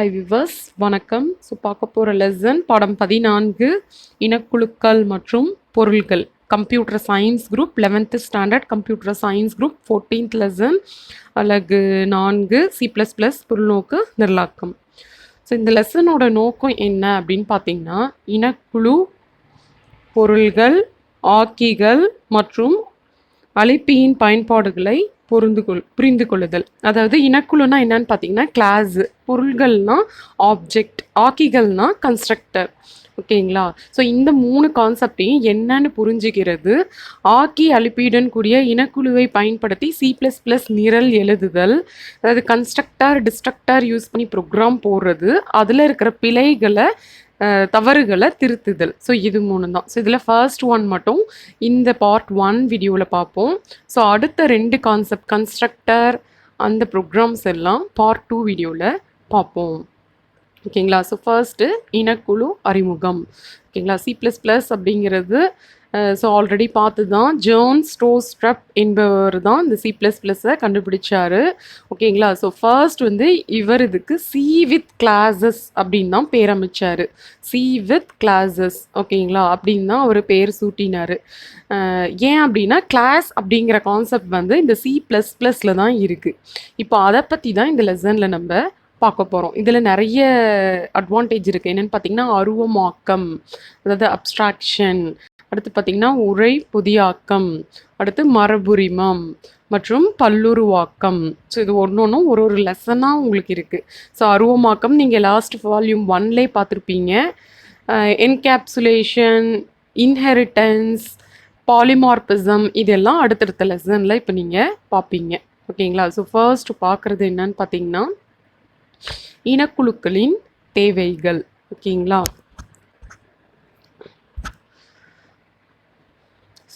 Hi viewers வணக்கம். So பார்க்க போகிற லெசன் பாடம் பதினான்கு இனக்குழுக்கள் மற்றும் பொருள்கள். Computer science group eleventh standard computer science group fourteenth lesson அழகு நான்கு சி ப்ளஸ் ப்ளஸ் பொருள்நோக்கு நிர்லாக்கம். ஸோ இந்த லெசனோட நோக்கம் என்ன அப்படின்னு பார்த்தீங்கன்னா இனக்குழு பொருள்கள் ஆக்கிகள் மற்றும் அழிப்பியின் பயன்பாடுகளை பொருந்து கொள் புரிந்து கொள்ளுதல் அதாவது இனக்குழுனா என்னன்னு பார்த்தீங்கன்னா கிளாஸ் பொருள்கள்னா ஆப்ஜெக்ட் ஆக்கிகள்னா கன்ஸ்ட்ரக்டர் ஓகேங்களா? ஸோ இந்த மூணு கான்செப்டையும் என்னன்னு புரிஞ்சுக்கிறது ஆக்கி அழிப்பீடன் கூடிய இனக்குழுவை பயன்படுத்தி சி ப்ளஸ் ப்ளஸ் நிரல் எழுதுதல் அதாவது கன்ஸ்ட்ரக்டர் டிஸ்ட்ரக்டர் யூஸ் பண்ணி ப்ரோக்ராம் போடுறது அதில் இருக்கிற பிழைகளை தவறுகளை திருத்துதல். ஸோ இது மூணு தான் ஸோ இதில் ஃபர்ஸ்ட் ஒன் மட்டும் இந்த பார்ட் ஒன் வீடியோவில் பார்ப்போம். ஸோ அடுத்த ரெண்டு கான்செப்ட் கன்ஸ்ட்ரக்டர் அந்த ப்ரோக்ராம்ஸ் எல்லாம் பார்ட் டூ வீடியோவில் பார்ப்போம். ஓகேங்களா ஸோ ஃபர்ஸ்ட்டு இனக்குழு அறிமுகம். ஓகேங்களா சி ப்ளஸ் ப்ளஸ் அப்படிங்கிறது ஸோ ஆல்ரெடி பார்த்து தான் ஜேர்ன் ஸ்ட்ரோஸ்ட்ரப் என்பவர் தான் இந்த சி ப்ளஸ் ப்ளஸ்ஸை கண்டுபிடிச்சாரு. ஓகேங்களா ஸோ ஃபர்ஸ்ட் வந்து இவர் இதுக்கு சி வித் கிளாஸஸ் அப்படின்னு தான் பேர் அமைச்சார். சி வித் கிளாஸஸ் ஓகேங்களா அப்படின்னு தான் அவர் பேர் சூட்டினார். ஏன் அப்படின்னா கிளாஸ் அப்படிங்கிற கான்செப்ட் வந்து இந்த சி ப்ளஸ் ப்ளஸில் தான் இருக்குது இப்போ அதை பற்றி தான் இந்த லெசனில் நம்ம பார்க்க போகிறோம் இதில் நிறைய அட்வான்டேஜ் இருக்குது என்னென்னு பார்த்தீங்கன்னா அருவமாக்கம் அதாவது அப்ஸ்ட்ராக்ஷன் அடுத்து பார்த்தீங்கன்னா உரை புதியாக்கம் அடுத்து மரபுரிமம் மற்றும் பல்லுருவாக்கம். ஸோ இது ஒன்று ஒன்றும் ஒரு ஒரு லெசனாக உங்களுக்கு இருக்குது ஸோ அருவமாக்கம் நீங்கள் லாஸ்ட் வால்யூம் ஒன்லே பார்த்துருப்பீங்க. என்கேப்சுலேஷன் இன்ஹெரிட்டன்ஸ் பாலிமார்பிசம் இதெல்லாம் அடுத்தடுத்த லெசனில் இப்போ நீங்கள் பார்ப்பீங்க. ஓகேங்களா? ஸோ ஃபர்ஸ்ட் பார்க்குறது என்னன்னு பார்த்தீங்கன்னா இனக்குழுக்களின் தேவைகள். ஓகேங்களா?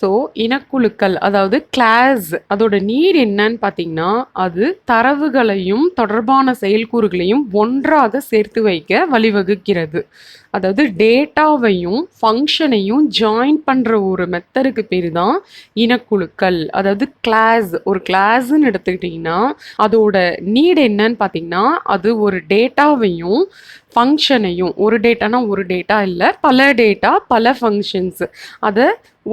ஸோ இனக்குழுக்கள் அதாவது கிளாஸ் அதோட நீட் என்னன்னு பார்த்தீங்கன்னா அது தரவுகளையும் தொடர்பான செயல்கூறுகளையும் ஒன்றாக சேர்த்து வைக்க வழிவகுக்கிறது. அதாவது டேட்டாவையும் ஃபங்க்ஷனையும் ஜாயின் பண்ணுற ஒரு மெத்தருக்கு பேர் தான் இனக்குழுக்கள். அதாவது கிளாஸ் ஒரு கிளாஸ்ன்னு எடுத்துக்கிட்டிங்கன்னா அதோட நீட் என்னன்னு பார்த்தீங்கன்னா அது ஒரு டேட்டாவையும் ஃபங்க்ஷனையும் ஒரு டேட்டானா ஒரு டேட்டா இல்லை பல டேட்டா பல ஃபங்க்ஷன்ஸு அதை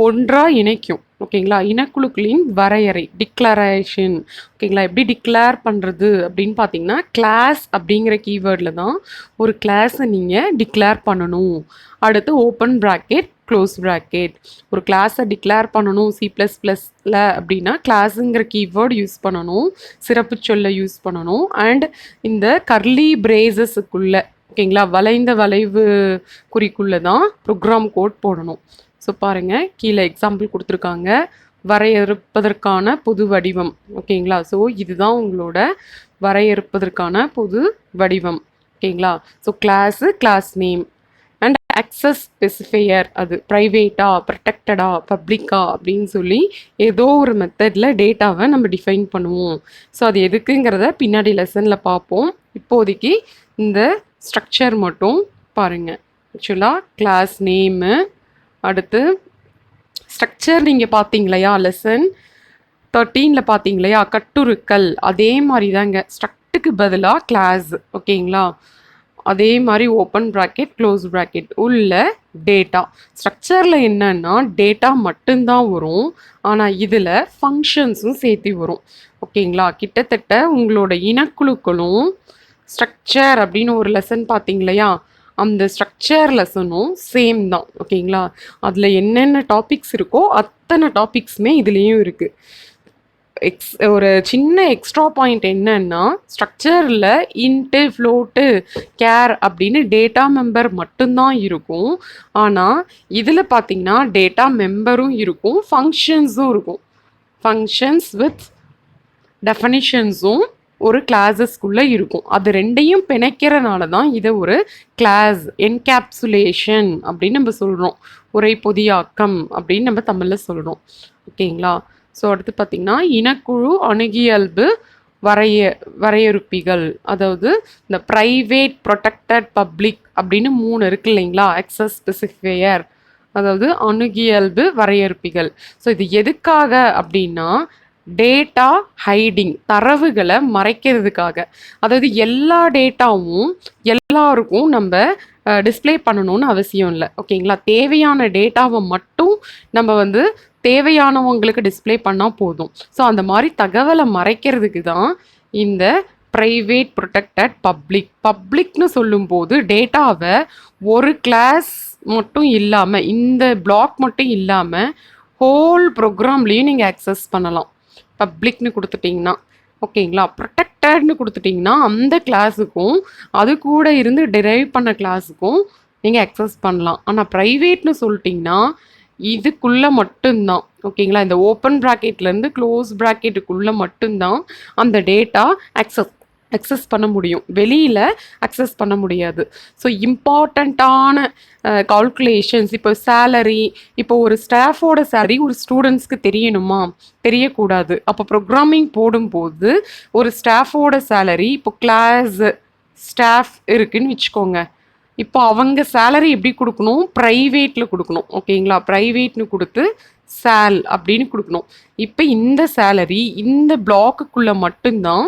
ஒன்றாக இணைக்கும். ஓகேங்களா? இனக்குழுக்களின் வரையறை டிக்ளரேஷன் ஓகேங்களா? எப்படி டிக்ளேர் பண்ணுறது அப்படின்னு பார்த்தீங்கன்னா கிளாஸ் அப்படிங்கிற கீவேர்டில் தான் ஒரு கிளாஸை நீங்கள் டிக்ளேர் பண்ணணும். அடுத்து ஓப்பன் ப்ராக்கெட் க்ளோஸ் ப்ராக்கெட் ஒரு கிளாஸை டிக்ளேர் பண்ணணும் சி ப்ளஸ் ப்ளஸில் அப்படின்னா கிளாஸுங்கிற கீவேர்டு யூஸ் பண்ணணும் சிறப்பு சொல்லை யூஸ் பண்ணணும். அண்ட் இந்த கர்லி பிரேசஸுக்குள்ளே ஓகேங்களா? வளைந்த வளைவு குறிக்குள்ளே தான் ப்ரோக்ராம் கோட் போடணும். ஸோ பாருங்கள் கீழே எக்ஸாம்பிள் கொடுத்துருக்காங்க. வரையறுப்பதற்கான பொது வடிவம். ஓகேங்களா? ஸோ இதுதான் உங்களோட வரையறுப்பதற்கான பொது வடிவம். ஓகேங்களா? So class class name and access specifier அது ப்ரைவேட்டா ப்ரொடெக்டடா பப்ளிக்கா அப்படின்னு சொல்லி ஏதோ ஒரு மெத்தடில் டேட்டாவை நம்ம டிஃபைன் பண்ணுவோம். ஸோ அது எதுக்குங்கிறத பின்னாடி லெசனில் பார்ப்போம். இப்போதைக்கு இந்த ஸ்ட்ரக்சர் மட்டும் பாருங்கள் ஆக்சுவலாக கிளாஸ் நேமு அடுத்து ஸ்ட்ரக்சர் நீங்கள் பார்த்தீங்க இல்லையா லெசன் தேர்ட்டீனில் பார்த்தீங்க இல்லையா கட்டுருக்கள். அதே மாதிரி தாங்க ஸ்ட்ரக்ட்டுக்கு பதிலாக கிளாஸ் ஓகேங்களா? அதே மாதிரி ஓப்பன் ப்ராக்கெட் க்ளோஸ் ப்ராக்கெட் உள்ள டேட்டா ஸ்ட்ரக்சரில் என்னன்னா டேட்டா மட்டும்தான் வரும். ஆனால் இதில் ஃபங்க்ஷன்ஸும் சேர்த்து வரும். ஓகேங்களா? கிட்டத்தட்ட உங்களோட இனக்குழுக்களும் ஸ்ட்ரக்சர் அப்படின்னு ஒரு லெசன் பார்த்தீங்க இல்லையா? அந்த ஸ்ட்ரக்சர் லெசனும் சேம் தான். ஓகேங்களா? அதில் என்னென்ன டாபிக்ஸ் இருக்கோ அத்தனை டாபிக்ஸுமே இதுலேயும் இருக்குது எக்ஸ் ஒரு சின்ன எக்ஸ்ட்ரா பாயிண்ட் என்னன்னா ஸ்ட்ரக்சரில் இன்ட்டு ஃப்ளோட்டு கேர் அப்படின்னு டேட்டா மெம்பர் மட்டும்தான் இருக்கும். ஆனால் இதில் பார்த்தீங்கன்னா டேட்டா மெம்பரும் இருக்கும் ஃபங்க்ஷன்ஸும் இருக்கும். ஃபங்க்ஷன்ஸ் வித் டெஃபனிஷன்ஸும் ஒரு கிளாஸஸ்க்குள்ளே இருக்கும். அது ரெண்டையும் பிணைக்கிறனால தான் இதை ஒரு கிளாஸ் என்கேப்சுலேஷன் அப்படின்னு நம்ம சொல்கிறோம் உரை பொதியாக்கம் அப்படின்னு நம்ம தமிழில் சொல்கிறோம் ஓகேங்களா ஸோ அடுத்து பார்த்திங்கன்னா இனக்குழு அணுகியல்பு வரைய வரையறுப்பிகள். அதாவது இந்த ப்ரைவேட் ப்ரொடெக்டட் பப்ளிக் அப்படின்னு மூணு இருக்கு இல்லைங்களா? அக்சஸ் ஸ்பெசிஃபையர் அதாவது அணுகியல்பு வரையறுப்பிகள். ஸோ இது எதுக்காக அப்படின்னா டேட்டா ஹைடிங் தரவுகளை மறைக்கிறதுக்காக. அதாவது எல்லா டேட்டாவும் எல்லாருக்கும் நம்ம டிஸ்ப்ளே பண்ணணும்னு அவசியம் இல்லை. ஓகேங்களா? தேவையான டேட்டாவை மட்டும் நம்ம வந்து தேவையானவங்களுக்கு டிஸ்ப்ளே பண்ணால் போதும். ஸோ அந்த மாதிரி தகவலை மறைக்கிறதுக்கு தான் இந்த ப்ரைவேட் ப்ரொடெக்டட் பப்ளிக் பப்ளிக்னு சொல்லும்போது டேட்டாவை ஒரு கிளாஸ் மட்டும் இல்லாமல் இந்த பிளாக் மட்டும் இல்லாமல் ஹோல் ப்ரோக்ராம்லேயும் நீங்கள் அக்சஸ் பண்ணலாம். பப்ளிக்னு கொடுத்துட்டிங்கன்னா ஓகேங்களா? ப்ரொடெக்டட்னு கொடுத்துட்டிங்கன்னா அந்த கிளாஸுக்கும் அது கூட இருந்து டிரைவ் பண்ண கிளாஸுக்கும் நீங்கள் அக்சஸ் பண்ணலாம். ஆனால் ப்ரைவேட்னு சொல்லிட்டிங்கன்னா இதுக்குள்ளே மட்டும்தான். ஓகேங்களா? இந்த ஓப்பன் ப்ராக்கெட்லேருந்து க்ளோஸ் ப்ராக்கெட்டுக்குள்ளே மட்டும்தான் அந்த டேட்டா அக்சஸ் அக்சஸ் பண்ண முடியும். வெளியில் அக்சஸ் பண்ண முடியாது. ஸோ இம்பார்ட்டண்ட்டான கால்குலேஷன்ஸ் இப்போ சேலரி இப்போ ஒரு ஸ்டாஃபோட சேலரி ஒரு ஸ்டூடெண்ட்ஸ்க்கு தெரியணுமா? தெரியக்கூடாது. அப்போ ப்ரோக்ராமிங் போடும்போது ஒரு ஸ்டாஃபோட சேலரி இப்போ கிளாஸ் ஸ்டாஃப் இருக்குன்னு வச்சுக்கோங்க. இப்போ அவங்க சேலரி எப்படி கொடுக்கணும்? ப்ரைவேட்டில் கொடுக்கணும். ஓகேங்களா ப்ரைவேட்னு கொடுத்து சேல் அப்படின்னு கொடுக்கணும். இப்போ இந்த சேலரி இந்த பிளாக்குக்குள்ளே மட்டும்தான்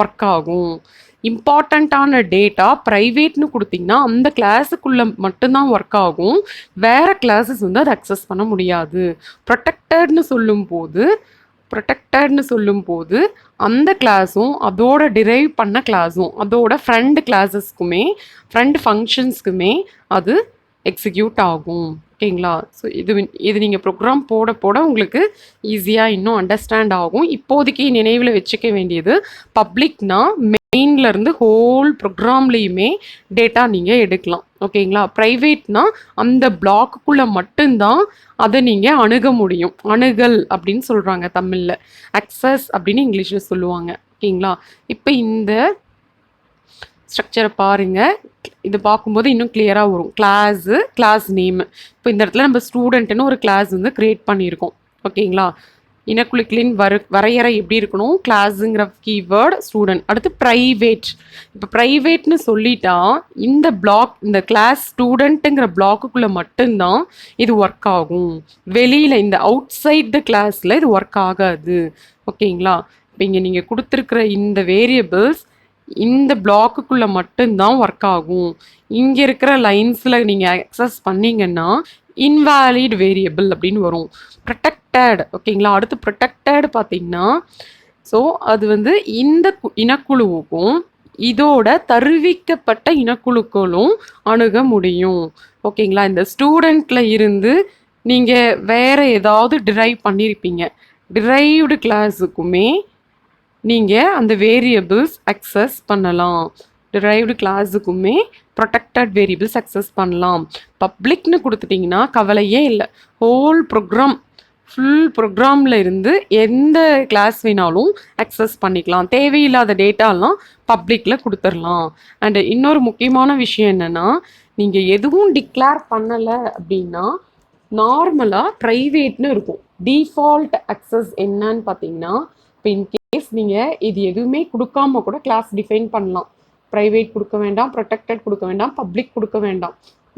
ஒர்க் ஆகும். இம்பார்ட்டண்ட்டான டேட்டா ப்ரைவேட்னு கொடுத்தீங்கன்னா அந்த கிளாஸுக்குள்ளே மட்டும்தான் ஒர்க் ஆகும். வேறு கிளாஸஸ் வந்து அதை அக்சஸ் பண்ண முடியாது. ப்ரொடெக்டட்னு சொல்லும்போது ப்ரொடெக்டட்னு சொல்லும்போது அந்த கிளாஸும் அதோட டிரைவ் பண்ண கிளாஸும் அதோட ஃப்ரெண்ட் கிளாஸஸ்க்குமே ஃப்ரெண்ட் ஃபங்க்ஷன்ஸ்க்குமே அது எக்ஸிக்யூட் ஆகும். ஓகேங்களா? ஸோ இது இது நீங்கள் ப்ரோக்ராம் போட போட உங்களுக்கு ஈஸியாக இன்னும் அண்டர்ஸ்டாண்ட் ஆகும். இப்போதைக்கு நினைவில் வச்சுக்க வேண்டியது பப்ளிக்னா மெயின்லேருந்து ஹோல் ப்ரோக்ராம்லேயுமே டேட்டா நீங்கள் எடுக்கலாம். ஓகேங்களா? ப்ரைவேட்னா அந்த பிளாக்குக்குள்ளே மட்டும்தான் அதை நீங்கள் அணுக முடியும். அணுகல் அப்படின்னு சொல்கிறாங்க தமிழில். அக்சஸ் அப்படின்னு இங்கிலீஷில் சொல்லுவாங்க. ஓகேங்களா? இப்போ இந்த ஸ்ட்ரக்சரை பாருங்கள் இது பார்க்கும்போது இன்னும் கிளியராக வரும். கிளாஸு கிளாஸ் நேமு இப்போ இந்த இடத்துல நம்ம ஸ்டூடெண்ட்டுன்னு ஒரு கிளாஸ் வந்து க்ரியேட் பண்ணியிருக்கோம். ஓகேங்களா? இனக்குழுக்களின் வர வரையறை எப்படி இருக்கணும்? கிளாஸுங்கிற கீவேர்டு ஸ்டூடெண்ட் அடுத்து ப்ரைவேட் இப்போ ப்ரைவேட்னு சொல்லிட்டா இந்த பிளாக் இந்த கிளாஸ் ஸ்டூடெண்ட்டுங்கிற பிளாக்குக்குள்ளே மட்டும்தான் இது ஒர்க் ஆகும். வெளியில் இந்த அவுட் சைட் த கிளாஸில் இது ஒர்க் ஆகாது. ஓகேங்களா? இப்போ இங்கே நீங்கள் கொடுத்துருக்குற இந்த வேரியபிள்ஸ் இந்த பிளாக்குக்குள்ளே மட்டும்தான் ஒர்க் ஆகும். இங்கே இருக்கிற லைன்ஸில் நீங்கள் அக்சஸ் பண்ணீங்கன்னா இன்வேலிட் வேரியபிள் அப்படின்னு வரும். ப்ரொடெக்டட் ஓகேங்களா அடுத்து ப்ரொடெக்டட் பார்த்தீங்கன்னா ஸோ அது வந்து இந்த கு- இனக்குழுவுக்கும் இதோட தருவிக்கப்பட்ட இனக்குழுக்களும் அணுக முடியும். ஓகேங்களா இந்த ஸ்டூடெண்ட்டில் இருந்து நீங்கள் வேறு ஏதாவது டிரைவ் பண்ணியிருப்பீங்க டிரைவ்டு கிளாஸுக்குமே நீங்கள் அந்த வேரியபிள்ஸ் அக்சஸ் பண்ணலாம். டிரைவ்டு கிளாஸுக்குமே ப்ரொடெக்டட் வேரியபிள்ஸ் அக்சஸ் பண்ணலாம். பப்ளிக்னு கொடுத்துட்டிங்கன்னா கவலையே இல்லை. ஹோல் ப்ரோக்ராம் ஃபுல் ப்ரோக்ராமில் இருந்து எந்த கிளாஸ் வேணாலும் அக்சஸ் பண்ணிக்கலாம். தேவையில்லாத டேட்டாலாம் பப்ளிக்கில் கொடுத்துடலாம். அண்டு இன்னொரு முக்கியமான விஷயம் என்னென்னா நீங்கள் எதுவும் டிக்ளேர் பண்ணலை அப்படின்னா நார்மலாக ப்ரைவேட்னு இருக்கும். டிஃபால்ட் அக்சஸ் என்னன்னு பார்த்தீங்கன்னா இப்போ இஃப் நீங்கள் இது எதுவுமே கொடுக்காம கூட கிளாஸ் டிஃபைன் பண்ணலாம். ப்ரைவேட் கொடுக்க வேண்டாம் ப்ரொடெக்டட் கொடுக்க வேண்டாம் பப்ளிக் கொடுக்க வேண்டாம்.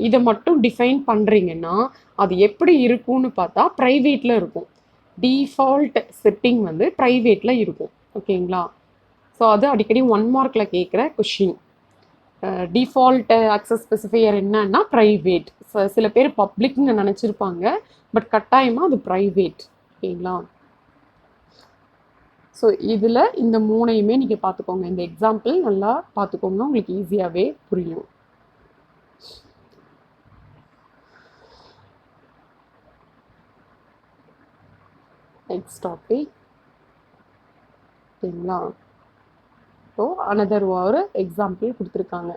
இதை மட்டும் டிஃபைன் பண்ணுறீங்கன்னா அது எப்படி இருக்கும்னு பார்த்தா ப்ரைவேட்டில் இருக்கும். டிஃபால்ட் செட்டிங் வந்து ப்ரைவேட்டில் இருக்கும். ஓகேங்களா? ஸோ அது அடிக்கடி ஒன் மார்க்கில் கேட்குற கொஷின் டிஃபால்ட் அக்சஸ் ஸ்பெசிஃபையர் என்னன்னா ப்ரைவேட் சில பேர் பப்ளிக்னு நினச்சிருப்பாங்க பட் கட்டாயமாக அது ப்ரைவேட் ஓகேங்களா? ஸோ இதில் இந்த மூணையுமே நீங்கள் பார்த்துக்கோங்க இந்த எக்ஸாம்பிள் நல்லா பார்த்துக்கோங்க உங்களுக்கு ஈஸியாகவே புரியும். நெக்ஸ்ட் டாபிக் ஓகேங்களா ஸோ அனதர் ஒரு எக்ஸாம்பிள் கொடுத்துருக்காங்க.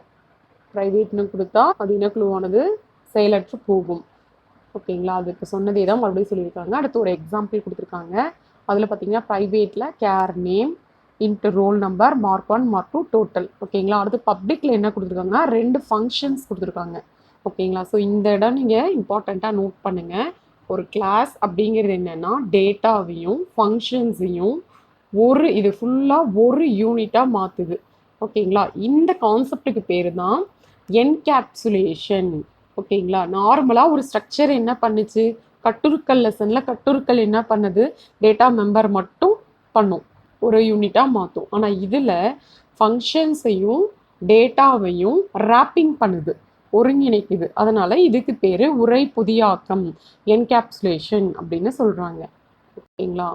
ப்ரைவேட்னு கொடுத்தா அது இனக்குழுவானது செயலற்று போகும். ஓகேங்களா? அது இப்போ சொன்னதே தான் மறுபடியும் சொல்லியிருக்காங்க. அடுத்து ஒரு எக்ஸாம்பிள் கொடுத்துருக்காங்க. அதில் பார்த்தீங்கன்னா ப்ரைவேட்டில் char name int roll number mark one mark two total ஓகேங்களா அடுத்து பப்ளிக்கில் என்ன கொடுத்துருக்காங்கன்னா ரெண்டு ஃபங்க்ஷன்ஸ் கொடுத்துருக்காங்க. ஓகேங்களா ஸோ இந்த இடம் நீங்கள் இம்பார்ட்டண்ட்டாக நோட் பண்ணுங்கள் ஒரு கிளாஸ் அப்படிங்கிறது என்னென்னா டேட்டாவையும் ஃபங்க்ஷன்ஸையும் ஒரு இது ஃபுல்லாக ஒரு யூனிட்டாக மாற்றுது ஓகேங்களா இந்த கான்செப்டுக்கு பேர் தான் என்கேப்சுலேஷன் ஓகேங்களா நார்மலாக ஒரு ஸ்ட்ரக்சர் என்ன பண்ணுச்சு? கட்டுருக்கள் லெசனில் கட்டுருக்கள் என்ன பண்ணுது? டேட்டா மெம்பர் மட்டும் பண்ணும். ஒரு யூனிட்டாக மாற்றும் ஆனால் இதில் ஃபங்க்ஷன்ஸையும் டேட்டாவையும் ரேப்பிங் பண்ணுது. ஒருங்கிணைக்குது. அதனால் இதுக்கு பேர் உரை புதியாக்கம் என்கேப்சுலேஷன் அப்படின்னு சொல்கிறாங்க ஓகேங்களா?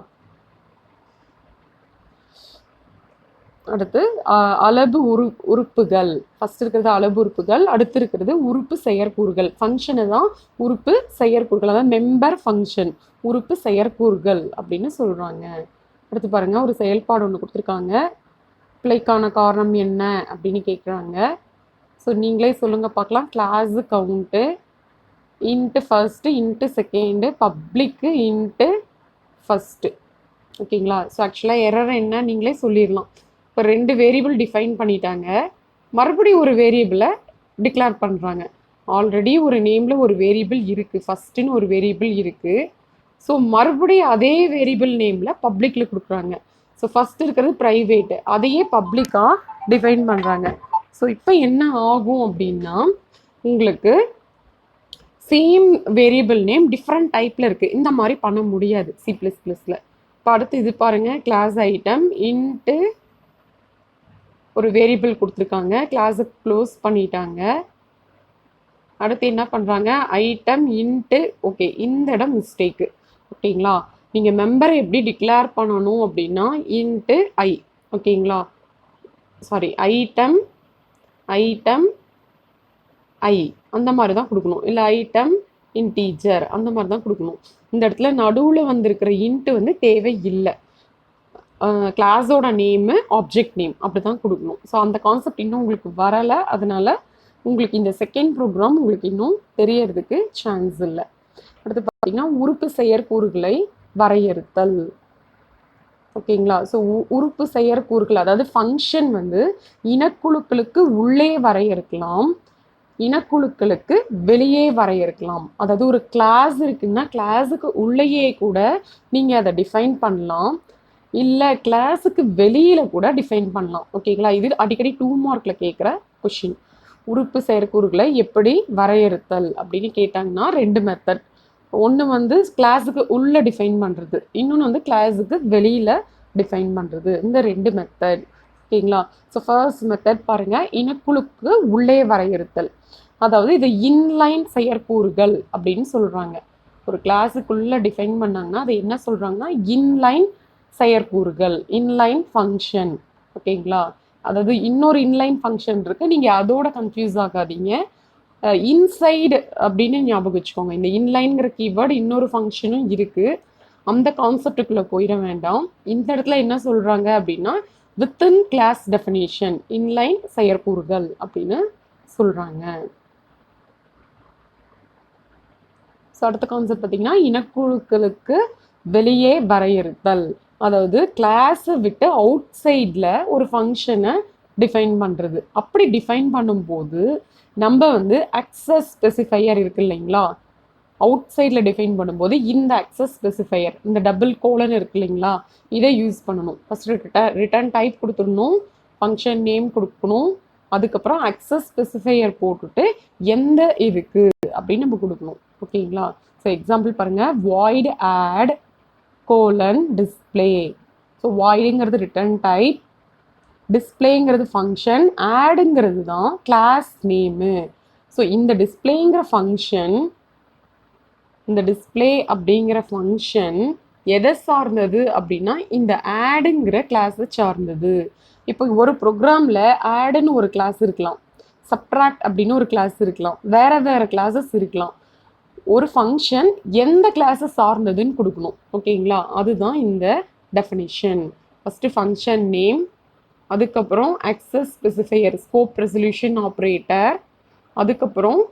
அடுத்து அளவு உரு உறுப்புகள். ஃபர்ஸ்ட் இருக்கிறது அளவு உறுப்புகள் அடுத்து இருக்கிறது உறுப்பு செயற்கூறுகள். ஃபங்க்ஷனை தான் உறுப்பு செயற்கூறுகள் அதாவது மெம்பர் ஃபங்க்ஷன் உறுப்பு செயற்கூறுகள் அப்படின்னு சொல்கிறாங்க அடுத்து பாருங்கள் ஒரு செயல்பாடு ஒன்று கொடுத்துருக்காங்க. பிழைக்கான காரணம் என்ன அப்படின்னு கேட்குறாங்க ஸோ நீங்களே சொல்லுங்கள் பார்க்கலாம். Class count int first int second public int first ஓகேங்களா ஸோ ஆக்சுவலாக எரர் என்ன? நீங்களே சொல்லிடலாம். இப்போ ரெண்டு வேரியபிள் டிஃபைன் பண்ணிட்டாங்க. மறுபடியும் ஒரு வேரியபிளை டிக்ளேர் பண்ணுறாங்க ஆல்ரெடி ஒரு நேமில் ஒரு வேரியபிள் இருக்குது ஃபஸ்ட்டுன்னு ஒரு வேரியபிள் இருக்குது ஸோ மறுபடியும் அதே வேரியபிள் நேமில் பப்ளிக்கில் கொடுக்குறாங்க. ஸோ ஃபஸ்ட் இருக்கிறது ப்ரைவேட்டு அதையே பப்ளிக்காக டிஃபைன் பண்ணுறாங்க ஸோ இப்போ என்ன ஆகும் அப்படின்னா உங்களுக்கு சேம் வேரியபிள் நேம் டிஃப்ரெண்ட் டைப்பில் இருக்குது இந்த மாதிரி பண்ண முடியாது. சி ப்ளஸ் ப்ளஸில் இப்போ அடுத்து இது பாருங்கள் கிளாஸ் ஐட்டம் இன்ட்டு ஒரு வேரியபிள் கொடுத்துருக்காங்க. கிளாஸை க்ளோஸ் பண்ணிட்டாங்க. அடுத்து என்ன பண்ணுறாங்க ஐட்டம் இன்ட்டு ஓகே இந்த இடம் மிஸ்டேக்கு ஓகேங்களா? நீங்கள் மெம்பரை எப்படி டிக்ளேர் பண்ணணும் அப்படின்னா இன்ட்டு ஐ ஓகேங்களா? சாரி ஐட்டம் ஐட்டம் ஐ அந்த மாதிரி தான் கொடுக்கணும். இல்லை ஐட்டம் இன்டீஜர் அந்த மாதிரி தான் கொடுக்கணும். இந்த இடத்துல நடுவில் வந்திருக்கிற இன்ட்டு வந்து தேவை இல்லை கிளாஸோட நேமு ஆப்ஜெக்ட் நேம் அப்படி தான் கொடுக்கணும். ஸோ அந்த கான்செப்ட் இன்னும் உங்களுக்கு வரலை. அதனால் உங்களுக்கு இந்த செகண்ட் ப்ரோக்ராம் உங்களுக்கு இன்னும் தெரியறதுக்கு சான்ஸ் இல்லை. அடுத்து பார்த்தீங்கன்னா உறுப்பு செயற்கூறுகளை வரையறுத்தல். ஓகேங்களா? ஸோ உறுப்பு செயற்கூறுகள் அதாவது ஃபங்க்ஷன் வந்து இனக்குழுக்களுக்கு உள்ளே வரையறுக்கலாம். இனக்குழுக்களுக்கு வெளியே வரையறுக்கலாம். அதாவது ஒரு கிளாஸ் இருக்குன்னா கிளாஸுக்கு உள்ளேயே கூட நீங்கள் அதை டிஃபைன் பண்ணலாம். இல்லை கிளாஸுக்கு வெளியில் கூட டிஃபைன் பண்ணலாம். ஓகேங்களா இது அடிக்கடி டூ மார்க்கில் கேட்குற கொஷின் உறுப்பு செயற்கூறுகளை எப்படி வரையறுத்தல் அப்படின்னு கேட்டாங்கன்னா ரெண்டு மெத்தட் ஒன்று வந்து கிளாஸுக்கு உள்ளே டிஃபைன் பண்ணுறது இன்னொன்று வந்து கிளாஸுக்கு வெளியில் டிஃபைன் பண்ணுறது இந்த ரெண்டு மெத்தட் ஓகேங்களா ஸோ ஃபர்ஸ்ட் மெத்தட் பாருங்கள் இனக்குழுக்கு உள்ளே வரையறுத்தல். அதாவது இது இன்லைன் செயற்கூறுகள் அப்படின்னு சொல்கிறாங்க ஒரு கிளாஸுக்குள்ளே டிஃபைன் பண்ணாங்கன்னா அது என்ன சொல்கிறாங்கன்னா இன்லைன் செயற்கூறுகள் இன்லைன் ஃபங்க்ஷன் ஓகேங்களா? அதாவது இன்னொரு இன்லைன் ஃபங்க்ஷன் இருக்குது நீங்கள் அதோட கன்ஃபியூஸ் ஆகாதீங்க. இன்சைடு அப்படின்னு ஞாபகம் வச்சுக்கோங்க. இந்த இன்லைன்ங்கிற கீவேர்டு இன்னொரு ஃபங்க்ஷனும் இருக்குது அந்த கான்செப்டுக்குள்ளே போயிட வேண்டாம். இந்த இடத்துல என்ன சொல்கிறாங்க அப்படின்னா வித்தின் கிளாஸ் டெஃபினேஷன் இன்லைன் செயற்கூறுகள் அப்படின்னு சொல்கிறாங்க ஸோ அடுத்த கான்செப்ட் பார்த்தீங்கன்னா இனக்குழுக்களுக்கு வெளியே வரையறுத்தல். அதாவது கிளாஸை விட்டு அவுட் சைடில் ஒரு ஃபங்க்ஷனை டிஃபைன் பண்ணுறது அப்படி டிஃபைன் பண்ணும்போது நம்ம வந்து அக்சஸ் ஸ்பெசிஃபையர் இருக்கு இல்லைங்களா? அவுட் சைடில் டிஃபைன் பண்ணும்போது இந்த அக்சஸ் ஸ்பெசிஃபையர் இந்த டபுள் கோலன் இருக்கு இல்லைங்களா? இதை யூஸ் பண்ணணும். ஃபஸ்ட்டு ரிட்டர்ன் ரிட்டர்ன் டைப் கொடுத்துடணும் ஃபங்க்ஷன் நேம் கொடுக்கணும் அதுக்கப்புறம் அக்சஸ் ஸ்பெசிஃபையர் போட்டுட்டு எந்த இதுக்கு அப்படின்னு நம்ம கொடுக்கணும். ஓகேங்களா ஸோ எக்ஸாம்பிள் பாருங்கள் void add colon display so வாய்டுங்கிறது return type டிஸ்பிளேங்கிறது ஃபங்க்ஷன் ஆடுங்கிறது தான் கிளாஸ் நேமு ஸோ இந்த டிஸ்பிளேங்கிற ஃபங்க்ஷன் இந்த டிஸ்பிளே அப்படிங்கிற ஃபங்க்ஷன் எதை சார்ந்தது அப்படின்னா இந்த ஆடுங்கிற கிளாஸை சார்ந்தது. இப்போ ஒரு ப்ரோக்ராமில் ஆடுன்னு ஒரு கிளாஸ் இருக்கலாம் சப்ட்ராக்ட் அப்படின்னு ஒரு கிளாஸ் இருக்கலாம் வேறு வேறு கிளாஸஸ் இருக்கலாம். ஒரு ஃபங்க்ஷன் எந்த கிளாஸை சார்ந்ததுன்னு கொடுக்கணும். ஓகேங்களா? அதுதான் இந்த டெஃபினிஷன் ஃபஸ்ட்டு ஃபங்க்ஷன் நேம் அதுக்கப்புறம் access specifier scope resolution operator அதுக்கப்புறம்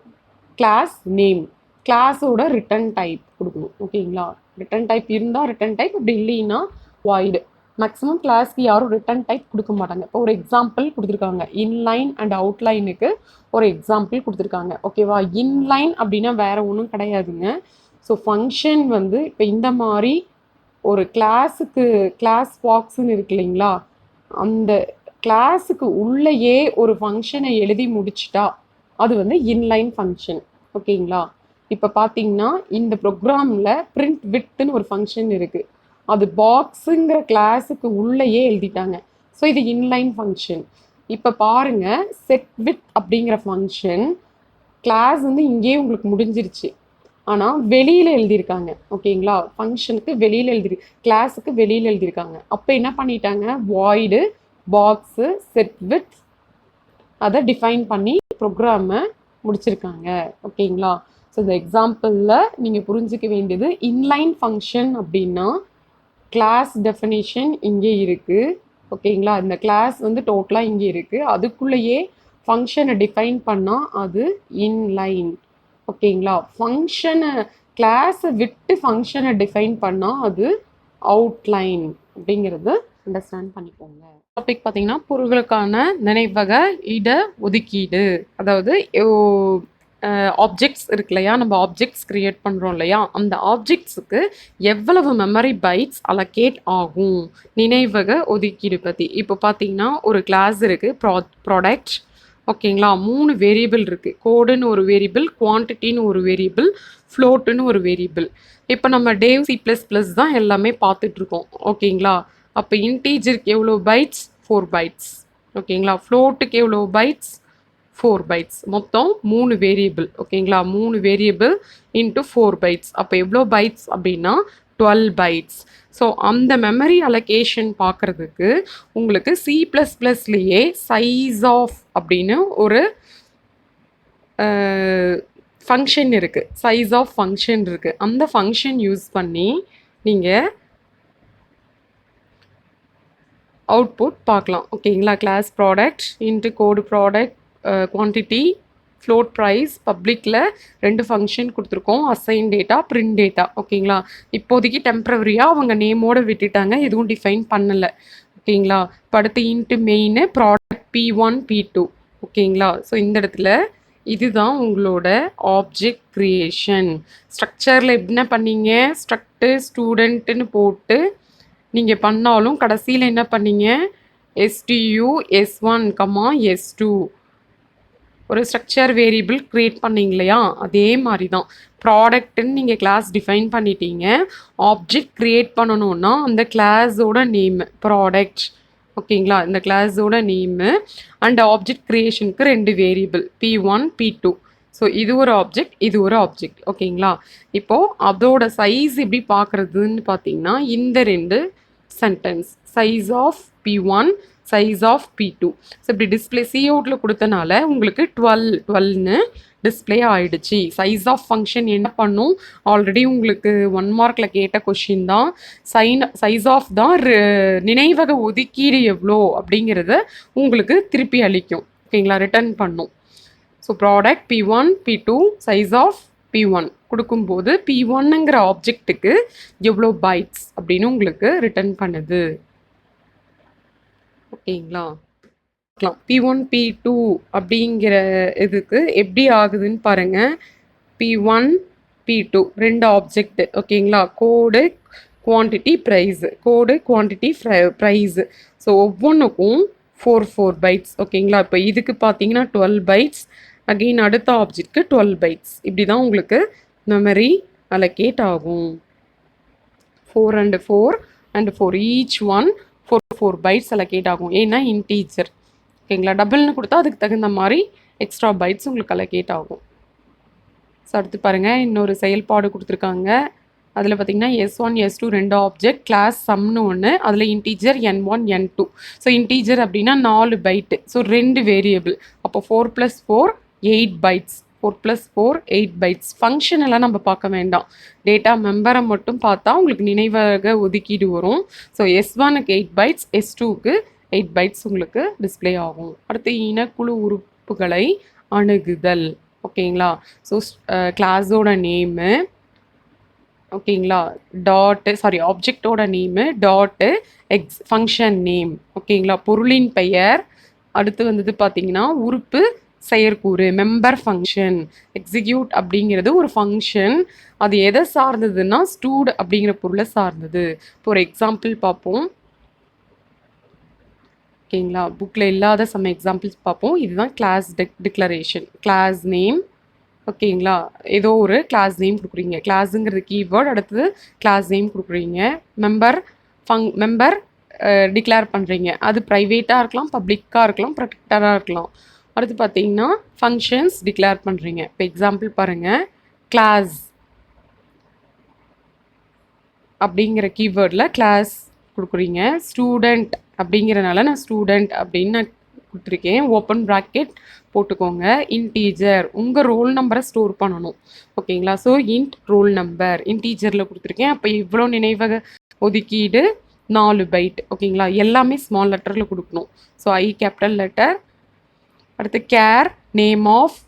கிளாஸ் நேம் கிளாஸோட ரிட்டர்ன் டைப் கொடுக்கணும். ஓகேங்களா? ரிட்டர்ன் டைப் இருந்தால் ரிட்டர்ன் டைப் அப்படி இல்லைன்னா வாய்டு மேக்ஸிமம் கிளாஸ்க்கு யாரும் ரிட்டர்ன் டைப் கொடுக்க மாட்டாங்க. இப்போ ஒரு எக்ஸாம்பிள் கொடுத்துருக்காங்க. இன்லைன் அண்ட் அவுட்லைனுக்கு ஒரு எக்ஸாம்பிள் கொடுத்துருக்காங்க. ஓகேவா இன்லைன் அப்படின்னா வேறு ஒன்றும் கிடையாதுங்க. ஸோ ஃபங்க்ஷன் வந்து இப்போ இந்த மாதிரி ஒரு கிளாஸுக்கு கிளாஸ் பாக்ஸ்ன்னு இருக்கு இல்லைங்களா? அந்த கிளாஸுக்கு உள்ளேயே ஒரு ஃபங்க்ஷனை எழுதி முடிச்சிட்டா அது வந்து இன்லைன் ஃபங்க்ஷன் ஓகேங்களா இப்போ பார்த்தீங்கன்னா இந்த ப்ரோக்ராமில் பிரிண்ட் வித்துன்னு ஒரு ஃபங்க்ஷன் இருக்குது அது பாக்ஸுங்கிற கிளாஸுக்கு உள்ளேயே எழுதிட்டாங்க. ஸோ இது இன்லைன் ஃபங்க்ஷன் இப்போ பாருங்க செட் வித் அப்படிங்கிற ஃபங்க்ஷன் கிளாஸ் வந்து இங்கேயே உங்களுக்கு முடிஞ்சிருச்சு. ஆனால் வெளியில் எழுதியிருக்காங்க. ஓகேங்களா ஃபங்க்ஷனுக்கு வெளியில் எழுதி கிளாஸுக்கு வெளியில் எழுதியிருக்காங்க. அப்போ என்ன பண்ணிட்டாங்க? வாய்டு பாக்ஸு செட் வித் அதை டிஃபைன் பண்ணி ப்ரோக்ராமை முடிச்சிருக்காங்க. ஓகேங்களா ஸோ இந்த எக்ஸாம்பிளில் நீங்கள் புரிஞ்சிக்க வேண்டியது இன்லைன் ஃபங்க்ஷன் அப்படின்னா கிளாஸ் டெஃபினேஷன் இங்கே இருக்குது ஓகேங்களா இந்த கிளாஸ் வந்து டோட்டலாக இங்கே இருக்குது அதுக்குள்ளேயே ஃபங்க்ஷனை டிஃபைன் பண்ணால் அது இன்லைன் ஓகேங்களா ஃபங்க்ஷனை கிளாஸை விட்டு ஃபங்க்ஷனை டிஃபைன் பண்ணால் அது அவுட்லைன் அப்படிங்கிறது அண்டர்ஸ்டாண்ட் பண்ணிக்கோங்க. டாபிக் பார்த்தீங்கன்னா பொருள்களுக்கான நினைவக இட ஒதுக்கீடு. அதாவது ஆப்ஜெக்ட்ஸ் இருக்கு இல்லையா? நம்ம ஆப்ஜெக்ட்ஸ் க்ரியேட் பண்ணுறோம் இல்லையா? அந்த ஆப்ஜெக்ட்ஸுக்கு எவ்வளவு மெமரி பைட்ஸ் அலகேட் ஆகும்? நினைவக ஒதுக்கீடு பற்றி இப்போ பார்த்தீங்கன்னா ஒரு கிளாஸ் இருக்குது ப்ரா ப்ராடக்ட் ஓகேங்களா மூணு வேரியபிள் இருக்குது கோடுன்னு ஒரு வேரியபிள் குவான்டிட்டின்னு ஒரு வேரியபிள் ஃப்ளோட்டுன்னு ஒரு வேரியபிள் இப்போ நம்ம டேவ் சி ப்ளஸ் ப்ளஸ் தான் எல்லாமே பார்த்துட்ருக்கோம் ஓகேங்களா அப்போ இன்டீஜருக்கு எவ்வளோ பைட்ஸ் ஃபோர் பைட்ஸ் ஓகேங்களா ஃப்ளோட்டுக்கு எவ்வளோ பைட்ஸ் ஃபோர் பைட்ஸ் மொத்தம் மூணு வேரியபிள் ஓகேங்களா மூணு வேரியபிள் இன்ட்டு ஃபோர் பைட்ஸ் அப்போ எவ்வளோ பைட்ஸ் அப்படின்னா டுவெல் பைட்ஸ் ஸோ அந்த மெமரி அலகேஷன் பார்க்குறதுக்கு உங்களுக்கு சி ப்ளஸ் ப்ளஸ்லேயே சைஸ் ஆஃப் அப்படின்னு ஒரு ஃபங்க்ஷன் இருக்குது சைஸ் ஆஃப் ஃபங்க்ஷன் இருக்குது அந்த ஃபங்க்ஷன் யூஸ் பண்ணி நீங்கள் அவுட்புட் பார்க்கலாம். ஓகேங்களா class product int code product quantity float price பப்ளிக்கில் ரெண்டு ஃபங்க்ஷன் கொடுத்துருக்கோம். அசைன் டேட்டா பிரிண்ட் டேட்டா ஓகேங்களா இப்போதைக்கு டெம்ப்ரவரியாக அவங்க நேமோடு விட்டுட்டாங்க. எதுவும் டிஃபைன் பண்ணலை. ஓகேங்களா படுத்து int main product P one P two ஓகேங்களா ஸோ இந்த இடத்துல இதுதான் உங்களோட ஆப்ஜெக்ட் க்ரியேஷன் ஸ்ட்ரக்சரில் என்ன பண்ணீங்க? ஸ்ட்ரக்டு ஸ்டூடெண்ட்டுன்னு போட்டு நீங்கள் பண்ணாலும் கடைசியில் என்ன பண்ணீங்க? STU S one comma S two ஒரு ஸ்ட்ரக்சர் வேரியபிள் க்ரியேட் பண்ணீங்க இல்லையா அதே மாதிரி தான் ப்ராடக்ட்டுன்னு நீங்கள் கிளாஸ் டிஃபைன் பண்ணிட்டீங்க. ஆப்ஜெக்ட் க்ரியேட் பண்ணணுன்னா அந்த கிளாஸோட நேம் ப்ராடக்ட் ஓகேங்களா? இந்த கிளாஸோட நேமு அண்ட் ஆப்ஜெக்ட் க்ரியேஷனுக்கு ரெண்டு variable P one P two so இது ஒரு ஆப்ஜெக்ட் இது ஒரு ஆப்ஜெக்ட் ஓகேங்களா? இப்போது அதோட சைஸ் எப்படி பார்க்குறதுன்னு பார்த்தீங்கன்னா இந்த ரெண்டு sentence size of B one size of B two so இப்படி டிஸ்பிளே சிஅவுட்டில் கொடுத்தனால உங்களுக்கு டுவெல் டுவெல்னு டிஸ்பிளே ஆகிடுச்சு சைஸ் ஆஃப் ஃபங்க்ஷன் என்ன பண்ணும்? ஆல்ரெடி உங்களுக்கு ஒன் மார்க்கில் கேட்ட கொஷின் தான். சைன் சைஸ் ஆஃப் தான் நினைவக ஒதுக்கீடு எவ்வளோ அப்படிங்கிறத உங்களுக்கு திருப்பி அளிக்கும். ஓகேங்களா ரிட்டர்ன் பண்ணும். So product P one P two size of P one கொடுக்கும்போது பி ஒன்னுங்கிற ஆப்ஜெக்ட்டுக்கு எவ்வளோ பைட்ஸ் அப்படின்னு உங்களுக்கு ரிட்டர்ன் பண்ணுது. ஓகேங்களா? பி ஒன் பி டூ அப்படிங்கிற இதுக்கு எப்படி ஆகுதுன்னு பாருங்கள் பி ஒன் பி டூ ரெண்டு ஆப்ஜெக்ட் ஓகேங்களா? Code quantity price code quantity price so ஒவ்வொன்றுக்கும் ஃபோர் ஃபோர் பைட்ஸ் ஓகேங்களா? இப்போ இதுக்கு பார்த்தீங்கன்னா டுவெல் பைட்ஸ் அகெயின் அடுத்த ஆப்ஜெக்ட்க்கு டுவெல் பைட்ஸ் இப்படி தான் உங்களுக்கு மெமரி அலகேட் ஆகும். Four and four and four each one four four bytes allocate ஆகும். ஏன்னா இன்டீஜர் ஓகேங்களா? டபுள்னு கொடுத்தா அதுக்கு தகுந்த மாதிரி எக்ஸ்ட்ரா பைட்ஸ் உங்களுக்கு அலகேட் ஆகும். ஸோ அடுத்து பாருங்கள் இன்னொரு செயல்பாடு கொடுத்துருக்காங்க. அதில் பார்த்தீங்கன்னா எஸ் ஒன் எஸ் டூ ரெண்டு ஆப்ஜெக்ட் கிளாஸ் சம்னு ஒன்று அதில் integer N one N two so integer அப்படின்னா நாலு பைட்டு ஸோ ரெண்டு வேரியபிள் அப்போ four plus four eight bytes four plus four eight bytes function எல்லாம் நம்ம பார்க்க வேண்டாம். டேட்டா மெம்பரை மட்டும் பார்த்தா உங்களுக்கு நினைவாக ஒதுக்கீடு வரும். ஸோ எஸ் ஒனுக்கு எயிட் பைட்ஸ் எஸ் டூக்கு எயிட் பைட்ஸ் உங்களுக்கு டிஸ்பிளே ஆகும். அடுத்து இனக்குழு உறுப்புகளை அணுகுதல். ஓகேங்களா ஸோ கிளாஸோட நேமு ஓகேங்களா dot sorry ஆப்ஜெக்டோட name dot X function name ஓகேங்களா பொருளின் பெயர். அடுத்து வந்தது பார்த்தீங்கன்னா உறுப்பு செயற்கூறு மெம்பர் ஃபங்க்ஷன் எக்ஸிக்யூட் அப்படிங்கிறது ஒரு ஃபங்க்ஷன் அது எதை சார்ந்ததுன்னா ஸ்டூட் அப்படிங்கிற பொருளை சார்ந்தது. இப்போ ஒரு எக்ஸாம்பிள் பார்ப்போம். ஓகேங்களா புக்கில் இல்லாத சம் எக்ஸாம்பிள்ஸ் பார்ப்போம். இதுதான் class dec declaration class name ஓகேங்களா ஏதோ ஒரு கிளாஸ் நேம் கொடுக்குறீங்க. கிளாஸுங்கிறது கீவேர்ட் அடுத்தது கிளாஸ் நேம் கொடுக்குறீங்க. மெம்பர் ஃபங் மெம்பர் டிக்ளேர் பண்ணுறீங்க அது ப்ரைவேட்டாக இருக்கலாம் பப்ளிக்காக இருக்கலாம் ப்ரொடெக்டராக இருக்கலாம். அடுத்து பார்த்தீங்கன்னா ஃபங்க்ஷன்ஸ் டிக்ளேர் பண்ணுறீங்க இப்போ எக்ஸாம்பிள் பாருங்கள் கிளாஸ் அப்படிங்கிற கீவேர்டில் கிளாஸ் கொடுக்குறீங்க. ஸ்டூடெண்ட் அப்படிங்கிறனால நான் ஸ்டூடெண்ட் அப்படின்னு நான் கொடுத்துருக்கேன். ஓப்பன் ப்ராக்கெட் போட்டுக்கோங்க. இன்டீஜர் உங்கள் ரோல் நம்பரை ஸ்டோர் பண்ணணும். ஓகேங்களா ஸோ இன்ட் ரோல் நம்பர் இன்டீஜரில் கொடுத்துருக்கேன். அப்போ இவ்வளோ நினைவக ஒதுக்கீடு நாலு பைட் ஓகேங்களா எல்லாமே ஸ்மால் லெட்டரில் கொடுக்கணும். ஸோ ஐ கேபிட்டல் லெட்டர் அடுத்து கேர் நேம் ஆஃப்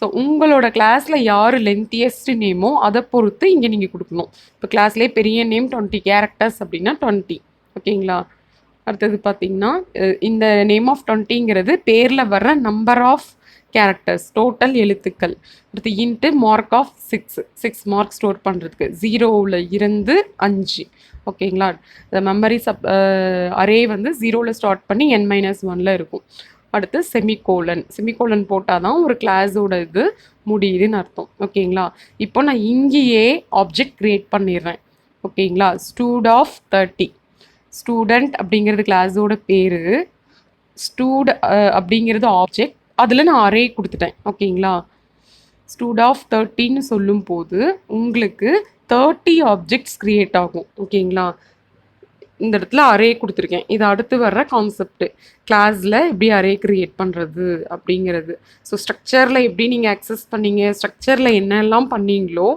ஸோ உங்களோட கிளாஸில் யார் லென்த்தியஸ்ட் நேமோ அதை பொறுத்து இங்கே நீங்கள் கொடுக்கணும். இப்போ கிளாஸ்லேயே பெரிய நேம் டுவெண்ட்டி கேரக்டர்ஸ் அப்படின்னா டுவெண்ட்டி ஓகேங்களா? அடுத்தது பார்த்தீங்கன்னா இந்த நேம் ஆஃப் டுவெண்ட்டிங்கிறது பேரில் வர்ற நம்பர் ஆஃப் கேரக்டர்ஸ் டோட்டல் எழுத்துக்கள். அடுத்து int mark of six six mark store பண்ணுறதுக்கு ஜீரோவில் இருந்து அஞ்சு. ஓகேங்களா? மெமரி சப் அரே வந்து ஜீரோவில் ஸ்டார்ட் பண்ணி என் மைனஸ் ஒனில் இருக்கும். அடுத்து செமிகோலன் செமிகோலன் போட்டால் தான் ஒரு கிளாஸோட இது முடியுதுன்னு அர்த்தம். ஓகேங்களா? இப்போ நான் இங்கேயே ஆப்ஜெக்ட் க்ரியேட் பண்ணிடுறேன். ஓகேங்களா? ஸ்டூட் ஆஃப் தேர்ட்டி ஸ்டூடெண்ட் அப்படிங்கிறது கிளாஸோட பேர். ஸ்டூட் அப்படிங்கிறது ஆப்ஜெக்ட் அதில் நான் அரே கொடுத்துட்டேன். ஓகேங்களா? ஸ்டூட் ஆஃப் தேர்ட்டின்னு சொல்லும்போது உங்களுக்கு தேர்ட்டி ஆப்ஜெக்ட்ஸ் க்ரியேட் ஆகும். ஓகேங்களா? இந்த இடத்துல அரே கொடுத்துருக்கேன். இது அடுத்து வர்ற கான்செப்ட் கிளாஸில் எப்படி அரே க்ரியேட் பண்ணுறது அப்படிங்கிறது. ஸோ ஸ்ட்ரக்சரில் எப்படி நீங்கள் அக்சஸ் பண்ணீங்க ஸ்ட்ரக்சரில் என்னெல்லாம் பண்ணீங்களோ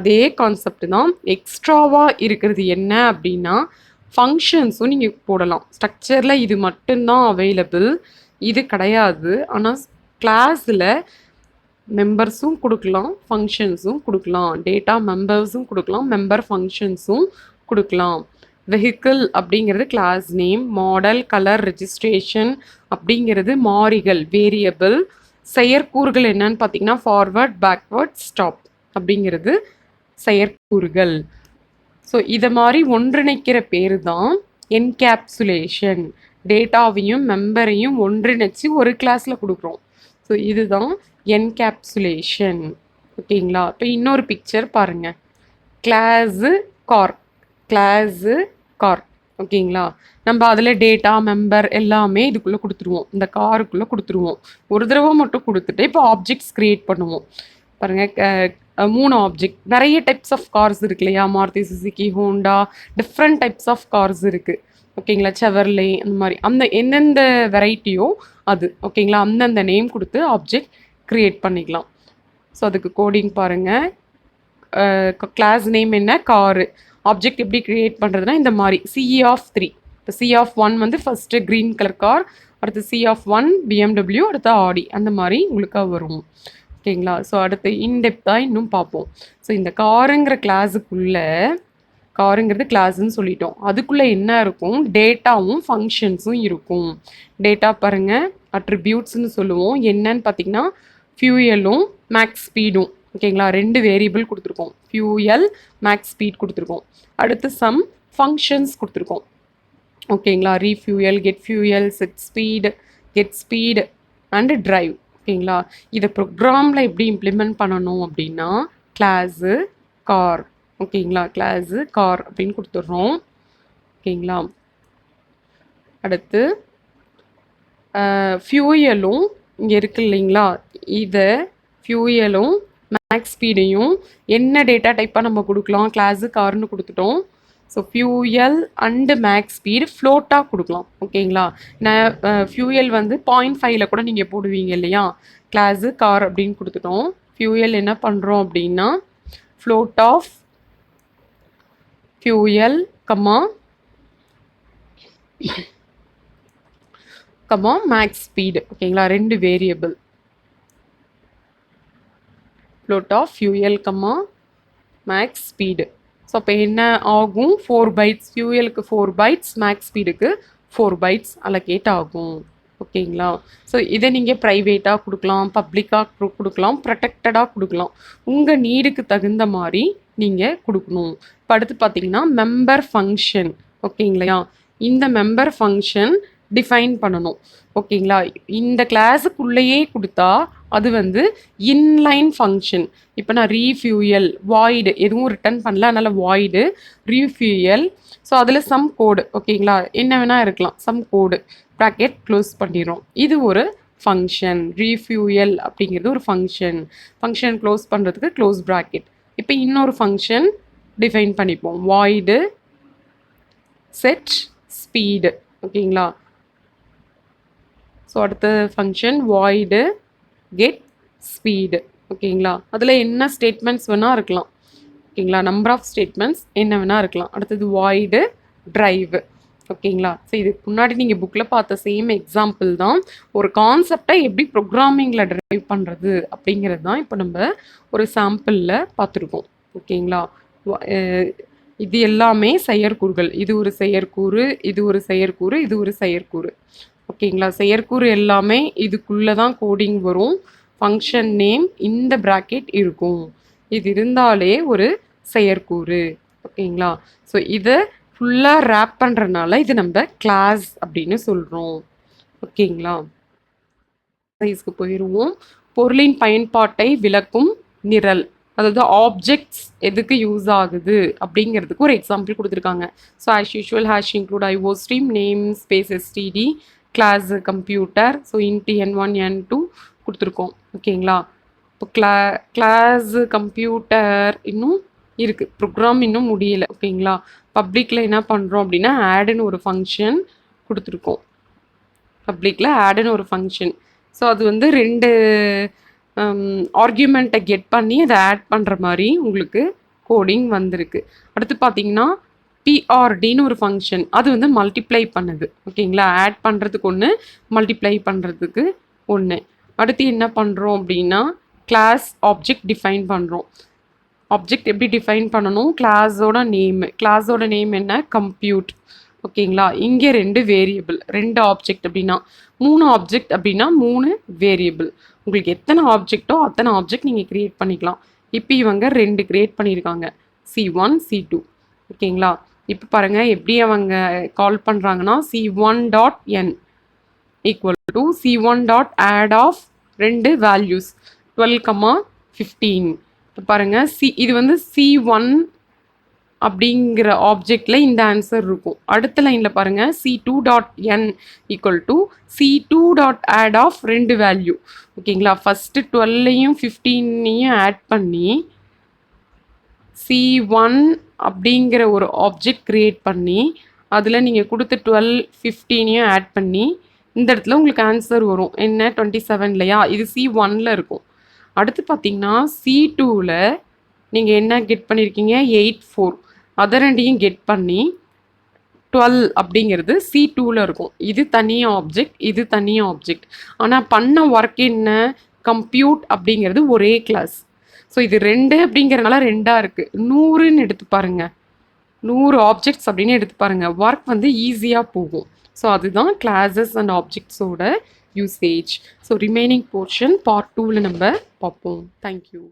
அதே கான்செப்ட் தான் எக்ஸ்ட்ராவாக இருக்கிறது என்ன அப்படின்னா ஃபங்க்ஷன்ஸும் நீங்கள் போடலாம். ஸ்ட்ரக்சரில் இது மட்டும்தான் அவைலபிள் இது கிடையாது. ஆனால் கிளாஸில் மெம்பர்ஸும் கொடுக்கலாம் ஃபங்க்ஷன்ஸும் கொடுக்கலாம். டேட்டா மெம்பர்ஸும் கொடுக்கலாம் மெம்பர் ஃபங்க்ஷன்ஸும் கொடுக்கலாம். வெஹிக்கிள் அப்படிங்கிறது class name model colour registration அப்படிங்கிறது மாறிகள் வேரியபிள் செயற்கூறுகள் என்னன்னு பார்த்தீங்கன்னா ஃபார்வர்ட் பேக்வர்ட் ஸ்டாப் அப்படிங்கிறது செயற்கூறுகள். ஸோ இதை மாதிரி ஒன்றிணைக்கிற பேர் தான் என்கேப்சுலேஷன் டேட்டாவையும் மெம்பரையும் ஒன்றிணைச்சு ஒரு கிளாஸில் கொடுக்குறோம். ஸோ இதுதான் என்கேப்சுலேஷன் ஓகேங்களா இப்போ இன்னொரு பிக்சர் பாருங்கள் கிளாஸு கார் கிளாஸு கார் ஓகேங்களா நம்ம அதில் டேட்டா மெம்பர் எல்லாமே இதுக்குள்ளே கொடுத்துருவோம். இந்த காருக்குள்ளே கொடுத்துருவோம். ஒரு தடவை மட்டும் கொடுத்துட்டு இப்போ ஆப்ஜெக்ட்ஸ் க்ரியேட் பண்ணுவோம். பாருங்கள் மூணு ஆப்ஜெக்ட் நிறைய டைப்ஸ் ஆஃப் கார்ஸ் இருக்கு இல்லையா? Maruti Suzuki Honda different types of cars இருக்குது ஓகேங்களா செவர்லே அந்த மாதிரி. அந்த எந்தெந்த வெரைட்டியோ அது. ஓகேங்களா அந்தந்த நேம் கொடுத்து ஆப்ஜெக்ட் க்ரியேட் பண்ணிக்கலாம். ஸோ அதுக்கு கோடிங் பாருங்கள் கிளாஸ் நேம் என்ன? காரு ஆப்ஜெக்ட் எப்படி க்ரியேட் பண்ணுறதுனா இந்த மாதிரி. சிஇ ஆஃப் த்ரீ இப்போ சி ஆஃப் ஒன் வந்து ஃபஸ்ட்டு க்ரீன் கலர் கார் அடுத்து சி ஆஃப் ஒன் பிஎம்டபிள்யூ அடுத்து ஆடி அந்த மாதிரி உங்களுக்கு வரும். ஓகேங்களா ஸோ அடுத்து இன்டெப்த்தாக இன்னும் பார்ப்போம். ஸோ இந்த காருங்கிற கிளாஸுக்குள்ளே காருங்கிறது கிளாஸ்ன்னு சொல்லிட்டோம். அதுக்குள்ளே என்ன இருக்கும்? டேட்டாவும் ஃபங்க்ஷன்ஸும் இருக்கும். டேட்டா பாருங்கள் அட்ரிபியூட்ஸ்னு சொல்லுவோம். என்னன்னு பார்த்தீங்கன்னா ஃபியூயலும் மேக்ஸ் ஸ்பீடும் ஓகேங்களா? ரெண்டு வேரியபிள் கொடுத்துருக்கோம். ஃபியூஎல் மேக்ஸ் ஸ்பீட் கொடுத்துருக்கோம். அடுத்து சம் ஃபங்க்ஷன்ஸ் கொடுத்துருக்கோம். ஓகேங்களா? Refuel get fuel set speed get speed and drive ஓகேங்களா? இதை ப்ரோக்ராமில் எப்படி இம்ப்ளிமெண்ட் பண்ணணும் அப்படின்னா கிளாஸு கார் ஓகேங்களா? கிளாஸு கார் அப்படின்னு கொடுத்துட்றோம். ஓகேங்களா? அடுத்து ஃபியூயலும் இங்கே இருக்கு இல்லைங்களா? இதை ஃபியூயலும் மேக்ஸ் ஸ்பீடையும் என்ன டேட்டா டைப்பாக நம்ம கொடுக்கலாம்? கிளாஸு கார்னு கொடுத்துட்டோம். So fuel and max speed ஃப்ளோட்டாக கொடுக்கலாம். ஓகேங்களா நான் ஃபியூயல் வந்து பாயிண்ட் ஃபைவ்ல கூட நீங்கள் போடுவீங்க இல்லையா? கிளாஸு கார் அப்படின்னு கொடுத்துட்டோம். ஃபியூயல் என்ன பண்ணுறோம் அப்படின்னா float of fuel comma comma max speed ஓகேங்களா ரெண்டு variable float of fuel comma max speed so அப்போ என்ன ஆகும்? ஃபோர் பைட்ஸ் ஃபியூயலுக்கு ஃபோர் பைட்ஸ் மேக்ஸ் ஸ்பீடுக்கு ஃபோர் பைட்ஸ் அலகேட் ஆகும். ஓகேங்களா ஸோ இதை நீங்கள் ப்ரைவேட்டாக கொடுக்கலாம் பப்ளிக்காக கொடுக்கலாம் ப்ரொடெக்டடாக கொடுக்கலாம். உங்கள் நீடுக்கு தகுந்த மாதிரி நீங்கள் கொடுக்கணும். இப்போ அடுத்து பார்த்தீங்கன்னா மெம்பர் ஃபங்க்ஷன் ஓகேங்களா இந்த மெம்பர் ஃபங்க்ஷன் டிஃபைன் பண்ணணும். ஓகேங்களா? இந்த கிளாஸுக்குள்ளேயே கொடுத்தா அது வந்து இன்லைன் ஃபங்க்ஷன் இப்போ நான் ரீஃபியூயல் வாய்டு எதுவும் ரிட்டர்ன் பண்ணல அதனால் வாய்டு ரீஃபியூயல் ஸோ அதில் சம் கோடு ஓகேங்களா? என்ன வேணால் இருக்கலாம். சம் கோடு ப்ராக்கெட் க்ளோஸ் பண்ணிடுறோம் இது ஒரு ஃபங்க்ஷன் ரீஃபியூயல் அப்படிங்கிறது ஒரு ஃபங்க்ஷன் ஃபங்க்ஷன் க்ளோஸ் பண்ணுறதுக்கு க்ளோஸ் ப்ராக்கெட் இப்போ இன்னொரு ஃபங்க்ஷன் டிஃபைன் பண்ணிப்போம். வாய்டு செட் ஸ்பீடு ஓகேங்களா? ஸோ அடுத்த ஃபங்க்ஷன் வாய்டு கெட் ஸ்பீடு ஓகேங்களா? அதில் என்ன ஸ்டேட்மெண்ட்ஸ் வேணால் இருக்கலாம். ஓகேங்களா? நம்பர் ஆஃப் ஸ்டேட்மெண்ட்ஸ் என்ன வேணால் இருக்கலாம். அடுத்தது வாய்டு ட்ரைவ் ஓகேங்களா? ஸோ இதுக்கு முன்னாடி நீங்கள் புக்கில் பார்த்த சேம் எக்ஸாம்பிள் தான். ஒரு கான்செப்டை எப்படி ப்ரோக்ராமிங்கில் ட்ரைவ் பண்ணுறது அப்படிங்கிறது தான் இப்போ நம்ம ஒரு சாம்பிளில் பார்த்துருக்கோம். ஓகேங்களா? இது எல்லாமே செயற்கூறுகள். இது ஒரு செயற்கூறு இது ஒரு செயற்கூறு இது ஒரு செயற்கூறு. ஓகேங்களா? செயற்கூறு எல்லாமே இதுக்குள்ளே தான் கோடிங் வரும். ஃபங்க்ஷன் நேம் இந்த ப்ராக்கெட் இருக்கும். இது இருந்தாலே ஒரு செயற்கூறு. ஓகேங்களா? ஸோ இதை ஃபுல்லாக ரேப் பண்ணுறனால இது நம்ம கிளாஸ் அப்படின்னு சொல்கிறோம் ஓகேங்களா? சைஸ்க்கு போயிடுவோம் பொருளின் பயன்பாட்டை விளக்கும் நிரல். அதாவது ஆப்ஜெக்ட்ஸ் எதுக்கு யூஸ் ஆகுது அப்படிங்கிறதுக்கு ஒரு எக்ஸாம்பிள் கொடுத்துருக்காங்க. So as usual hash include IO stream name space STD class computer so int N one N two கொடுத்துருக்கோம். ஓகேங்களா? இப்போ கிளா கிளாஸு கம்ப்யூட்டர் இன்னும் இருக்குது ப்ரோக்ராம் இன்னும் முடியலை. ஓகேங்களா? பப்ளிக்கில் என்ன பண்ணுறோம் அப்படின்னா ஆடுன்னு ஒரு ஃபங்க்ஷன் கொடுத்துருக்கோம். பப்ளிக்கில் ஆடுன்னு ஒரு ஃபங்க்ஷன் ஸோ அது வந்து ரெண்டு um, ஆர்கியூமெண்ட்டை கெட் பண்ணி அதை ஆட் பண்ணுற மாதிரி உங்களுக்கு கோடிங் வந்திருக்கு. அடுத்து பார்த்தீங்கன்னா பிஆர்டின்னு ஒரு ஃபங்க்ஷன் அது வந்து மல்டிப்ளை பண்ணுது. ஓகேங்களா? ஆட் பண்ணுறதுக்கு ஒன்று மல்டிப்ளை பண்ணுறதுக்கு ஒன்று அடுத்து என்ன பண்ணுறோம் அப்படின்னா கிளாஸ் ஆப்ஜெக்ட் டிஃபைன் பண்ணுறோம் ஆப்ஜெக்ட் எப்படி டிஃபைன் பண்ணணும்? கிளாஸோட நேம் கிளாஸோட நேம் என்ன? கம்ப்யூட் ஓகேங்களா? இங்கே ரெண்டு வேரியபிள் ரெண்டு ஆப்ஜெக்ட் அப்படின்னா. மூணு ஆப்ஜெக்ட் அப்படின்னா மூணு வேரியபிள் உங்களுக்கு எத்தனை ஆப்ஜெக்ட்டோ அத்தனை ஆப்ஜெக்ட் நீங்கள் க்ரியேட் பண்ணிக்கலாம். இப்போ இவங்க ரெண்டு க்ரியேட் பண்ணியிருக்காங்க. சி ஒன் சி டூ ஓகேங்களா? இப்போ பாருங்கள் எப்படி அவங்க கால் பண்ணுறாங்கன்னா C one dot N equal to C one dot add of ரெண்டு வேல்யூஸ் டுவெல் கம்மா ஃபிஃப்டீன் இப்போ பாருங்கள் சி இது வந்து சி ஒன் அப்படிங்கிற ஆப்ஜெக்டில் இந்த ஆன்சர் இருக்கும். அடுத்த லைனில் பாருங்கள் C two dot N equal to C two dot add of ரெண்டு வேல்யூ ஓகேங்களா? ஃபஸ்ட்டு டுவெல்லையும் ஃபிஃப்டீனையும் ஆட் பண்ணி சி ஒன் அப்படிங்கிற ஒரு ஆப்ஜெக்ட் க்ரியேட் பண்ணி அதில் நீங்கள் கொடுத்த டுவெல் ஃபிஃப்டீனையும் ஆட் பண்ணி இந்த இடத்துல உங்களுக்கு ஆன்சர் வரும். என்ன? டுவெண்ட்டி செவன் இல்லையா? இது சி ஒனில் இருக்கும். அடுத்து பார்த்தீங்கன்னா சி டூவில் நீங்கள் என்ன கெட் பண்ணியிருக்கீங்க எயிட் ஃபோர் அதை ரெண்டையும் கெட் பண்ணி டுவெல் அப்படிங்கிறது சி டூவில் இருக்கும். இது தனியாக ஆப்ஜெக்ட் இது தனியாக ஆப்ஜெக்ட் ஆனால் பண்ண ஒர்க் என்ன? கம்ப்யூட் அப்படிங்கிறது ஒரே கிளாஸ் ஸோ இது ரெண்டு அப்படிங்கிறனால ரெண்டாக இருக்குது நூறுன்னு எடுத்து பாருங்கள் நூறு ஆப்ஜெக்ட்ஸ் அப்படின்னு எடுத்து பாருங்கள் ஒர்க் வந்து ஈஸியாக போகும். ஸோ அதுதான் classes and ஆப்ஜெக்ட்ஸோட usage so remaining portion part டூவில் நம்ம பார்ப்போம். தேங்க்யூ